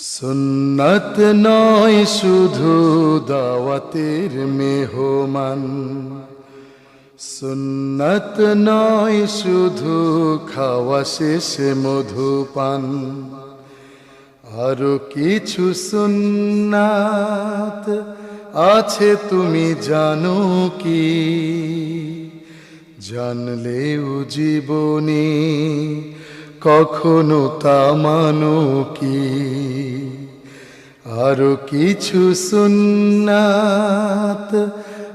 সুন্নত নয়, শুধু দাওয়াতের মেহমান। সুন্নত নয়, শুধু খাওয়া শেষে মধুপান আরও কিছু সুন্নাত আছে, তুমি জানো কি? জানলেও জীবনে কখনো তা মানো কি? আরও কিছু সুন্নাত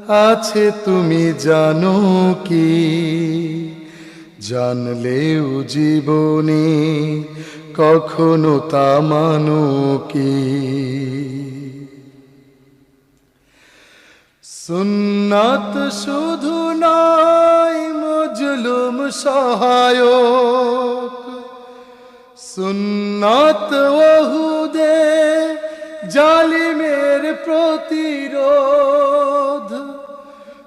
আছে তুমি জানো কি? জানলেও জীবনে কখনো তা মানো কি? সুন্নাত শুধু নয়, মজলুম সহায়ক। সুন্নাত ওহুদে জালিমের প্রতিরোধ।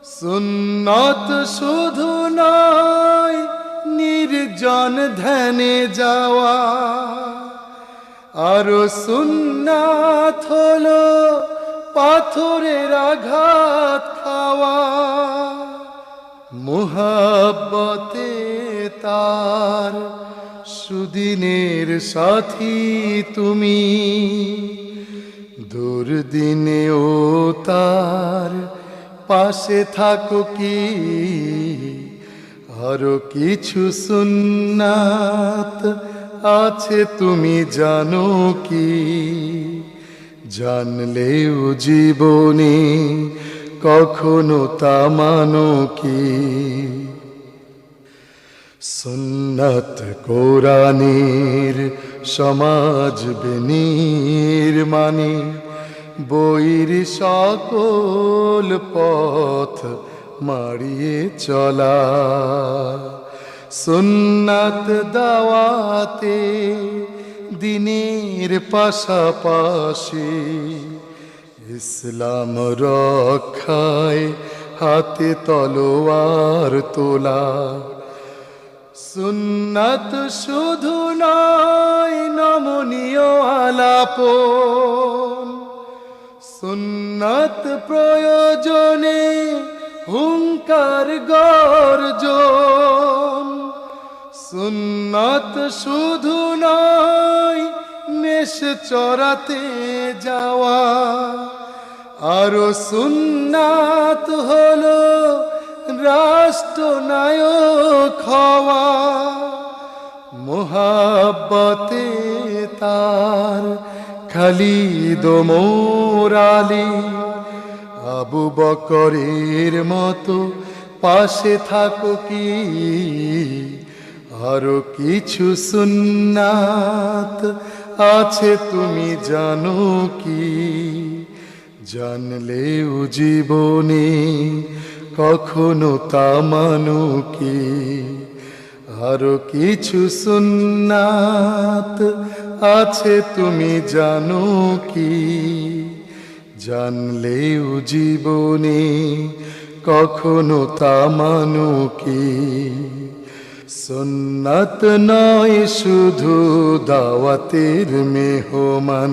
সুন্নত শুধু নয়, নির্জন ধ্যানে যাওয়া। আরও সুন্নাত হলো পাথরের আঘাত খাওয়া। মোহাব্বতে তার সুদিনের সাথী তুমি। দুর্দিনেও তার পাশে থাকো কি? আরও কিছু সুন্নাত আছে তুমি জানো কি? জানলেও জীবনে কখনো তা মানো কি? সুন্নত কোরআনের সমাজ বেনির মানে বইর সকল পথ মারিয়ে চলা। সুন্নাত দাওয়াতে দিনের পাশাপাশি ইসলাম রক্ষায় হাতে তলোয়ার তোলা। সুন্নাত শুধু নয়, নমনীয় আলাপন। সুন্নাত প্রয়োজনে হুঙ্কার গর্জন। সুন্নাত শুধু নয় মেষ চড়াতে যাওয়া। আরও সুন্নাত হলো রাষ্ট্রনায়ক হওয়া। মোহাব্বতে তার খালিদ মোরালি আবু বকরের মতো পাশে থাকো কি? আরও কিছু সুন্নাত আছে তুমি জানো কি? জানলেও জীবনে কখনো তা মানো কি? আরও কিছু সুন্নাত আছে তুমি জানো কি? জানলেও জীবনে কখনো তা মানো কি? সুন্নাত নয় শুধু দাওয়াতের মেহমান